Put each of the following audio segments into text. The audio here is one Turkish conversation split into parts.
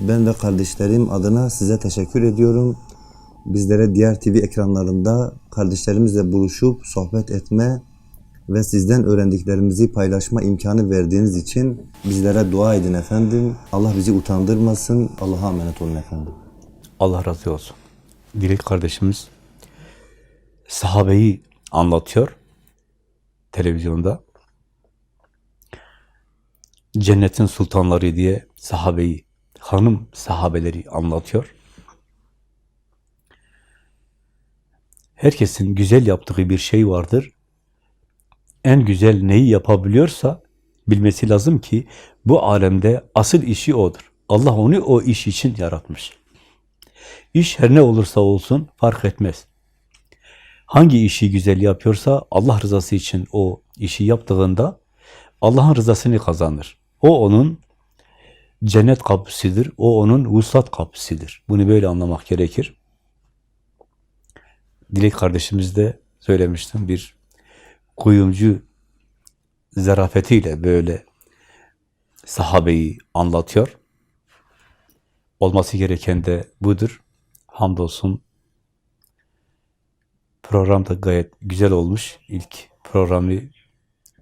Ben ve kardeşlerim adına size teşekkür ediyorum. Bizlere diğer TV ekranlarında kardeşlerimizle buluşup sohbet etme ve sizden öğrendiklerimizi paylaşma imkanı verdiğiniz için bizlere dua edin efendim. Allah bizi utandırmasın. Allah'a emanet olun efendim. Allah razı olsun. Dilek kardeşimiz sahabeyi anlatıyor televizyonda. Cennetin sultanları diye sahabeyi, hanım sahabeleri anlatıyor. Herkesin güzel yaptığı bir şey vardır. En güzel neyi yapabiliyorsa bilmesi lazım ki bu alemde asıl işi odur. Allah onu o iş için yaratmış. İş her ne olursa olsun fark etmez. Hangi işi güzel yapıyorsa Allah rızası için o işi yaptığında Allah'ın rızasını kazanır. O onun cennet kapısıdır. O onun vuslat kapısıdır. Bunu böyle anlamak gerekir. Dilek kardeşimiz de söylemiştim bir kuyumcu zarafetiyle böyle sahabeyi anlatıyor. Olması gereken de budur. Hamdolsun program da gayet güzel olmuş. İlk programı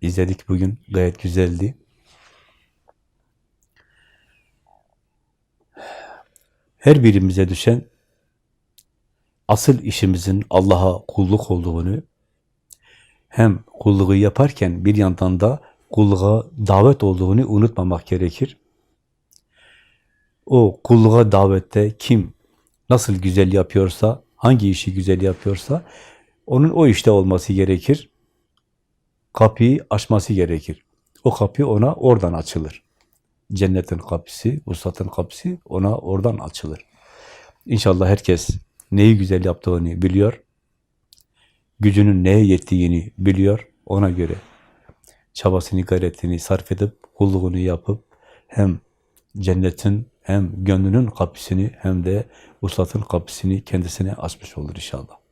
izledik bugün. Gayet güzeldi. Her birimize düşen asıl işimizin Allah'a kulluk olduğunu hem kulluğu yaparken bir yandan da kulluğa davet olduğunu unutmamak gerekir. O kulluğa davette kim nasıl güzel yapıyorsa, hangi işi güzel yapıyorsa onun o işte olması gerekir. Kapıyı açması gerekir. O kapı ona oradan açılır. Cennetin kapısı, vuslatın kapısı ona oradan açılır. İnşallah herkes neyi güzel yaptığını biliyor. Gücünün neye yettiğini biliyor. Ona göre çabasını, gayretini sarf edip, kulluğunu yapıp hem cennetin hem gönlünün kapısını hem de vuslatın kapısını kendisine açmış olur inşallah.